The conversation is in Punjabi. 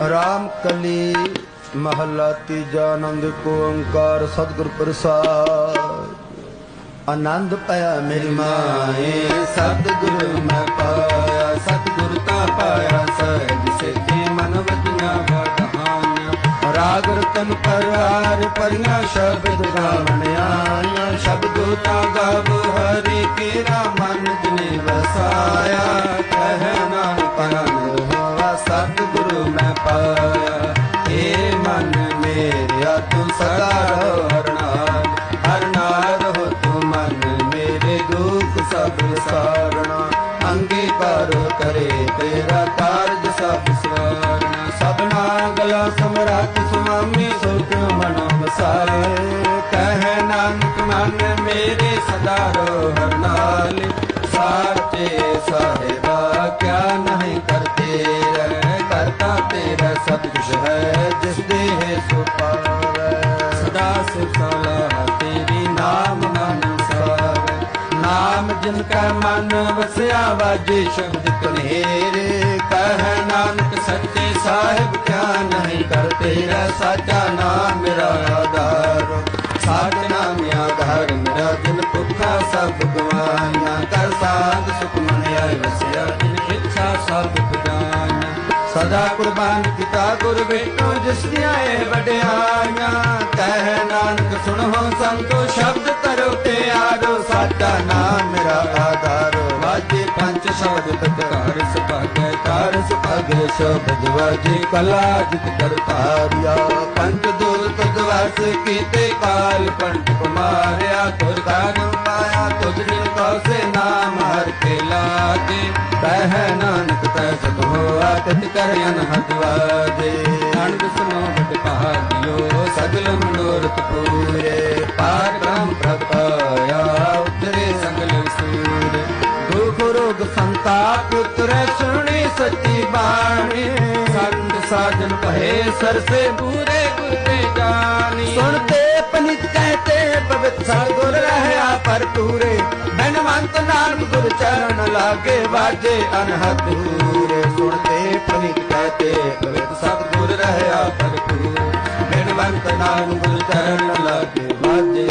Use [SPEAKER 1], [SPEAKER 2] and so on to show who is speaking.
[SPEAKER 1] ਰਾਮ ਕਲੀ ਮਹੱਲਾ ਤੀਜਾ ਆਨੰਦ ਕੋ ਓੰਕਾਰ ਸਤਿਗੁਰ ਪ੍ਰਸਾਦ। ਆਨੰਦ ਪਾਇਆ ਮੇਰੀ ਮਾਏ, ਸਤਿਗੁਰ ਮੈਂ ਪਾਇਆ, ਸਤਿਗੁਰ ਤਾਂ ਪਾਇਆ ਸਹਿਜ ਸਿੱਧੀ ਮਨ ਵਜੀਆਂ ਵਡਹਾਨ ਰਾਗ ਰਤਨ ਪਰਾਰ ਪਰੀਆਂ ਸ਼ਬਦ ਗਾਵਣ ਆਇਆ ਸ਼ਬਦੋ ਤਾਂ ਗਾਵ ਹਰੀ ਕੇਰਾ ਮਨ ਜਿਨੇ ਵਸਾਇਆ ਮੈਂ ਪਾਇਆ। ਏ ਮਨ ਮੇਰਿਆ, ਤੂੰ ਸਦਾ ਰਹੋ ਹਰ ਨਾਲ। ਹਰ ਤੂੰ ਮਨ ਮੇਰੇ ਦੁੱਖ ਸਭ ਸਾਰਣਾ ਅੰਗੀਕਾਰ ਕਰੇ ਤੇਰਾ ਕਾਰਜ ਸਭ ਸਵਾਰਣਾ ਸਭਨਾ ਗਲਾ ਸਮਰਾਟ ਸੁਆਮੀ ਸੁਖ ਮਨ ਵਸਾਰੇ ਕਹਿ ਨਾਨਕ ਮਨ ਮੇਰੇ ਸਦਾ ਰਹੋ ਹਰ ਕਰਤਾ ਤੇਰਾ ਹੈ, ਜਿਸ ਦੇ ਹੈ ਸੋ ਪਾਵੈ। ਸਦਾ ਸਿਰ ਸਲਾਹ, ਤੇਰੀ ਨਾਮ ਮਨ ਸਾਵੈ ਨਾਮ ਜਿਨ ਕਾ ਮਨ ਵਸਿਆ ਵਾਜੇ ਸ਼ਬਦ ਕਨੇਰੇ ਕਹਿ ਨਾਨਕ ਸੱਚੇ ਸਾਹਿਬ ਕਿਆ ਨਹੀਂ ਕਰਤੇ ਰਹਿ ਸਾਚਾ ਨਾਮ ਮੇਰਾ ਆਧਾਰ। ਨਾਮ ਆਧਾਰ, ਮੇਰਾ ਦਿਲ ਭੁੱਖਾ ਸਭ ਗਵਾਈਆਂ ਕਰ ਸਾਧ ਸੁਖ ਮਨ ਆਇ ਵਸਿਆ, ਜਿਨ ਇੱਛਾ ਸਭ ਸਦਾ ਕੁਰਬਾਨ ਗੁਰ ਬੇਟੋ ਜਿਸ ਦੀਆਂ ਵਡਿਆਈਆਂ ਕਹਿ ਨਾਨਕ, ਸੁਣੋ ਸੰਤੋ, ਸ਼ਬਦ ਕਰੋ ਤੇ ਆਰੋ ਸਾਡਾ ਨਾਮ ਮੇਰਾ ਆਧਾਰ। ਵਾਜੇ ਪੰਜ ਸ਼ਬਦ ਤਕਾਰ ਸੁਭਾਗੈ ਕਾਰ ਸੁਭਾਗੈ ਸ਼ਬਦ ਵਾਜੇ ਕਲਾ, ਜਿਤ ਕਰਤਾਰਿਆ ਪੰਜ ਦੂਰ ਤਦਵਾਸ ਕੀਤੇ ਕਾਲ ਪੰਜ ਕੁਮਾਰਿਆ ਹਰ ਕੇ ਲਾਗੇ ਕਹਿ ਨਾਨਕ, ਤੈ ਸਤ ਹੋਆ, ਤਿਤ ਕਰ ਅਨਹਦ ਵਾਜੇ। ਅਨੰਦ ਸੁਨੋ ਬਟ ਸਗਲ ਮਨੋਰਥ ਪੂਰੇ। ਪਾਰ ਬ੍ਰਹਮ ਪ੍ਰਭ ਉਤਰੇ ਸੰਗਲ ਸੂਰ ਦੁਖ ਰੋਗ ਸੰਤਾਪ ਉਤਰੇ, ਸੁਣੀ ਸੱਚੀ ਬਾਣੀ। ਸੰਤ ਸਾਜਨ ਕਹੇ ਸਰਸੇ ਪੂਰੇ ਗੁਰ ਤੇ ਜਾਣੀ। ਸੁਣਤੇ ਪਨਿਤ ਕਹਤੇ ਪਵਿੱਤ ਸਤਿਗੁਰ ਰਹਿਆ ਭਰਪੂਰੇ। ਬਨਵੰਤ ਨਾਨਕ ਚਰਨ ਲਾਗੇ ਵਾਜੇ ਅਨਹਤ ਸੂਰੇ ਸੁਣਦੇ ਪਵਿੱਤ ਕਹਤੇ ਪਵਿੱਤ ਸਤਗੁਰ ਰਹਿਆ ਭਰਪੂਰ। ਬਿਨਵੰਤ ਨਾਮ ਗੁਰ ਚਰਨ ਲਾਗੇ ਵਾਜੇ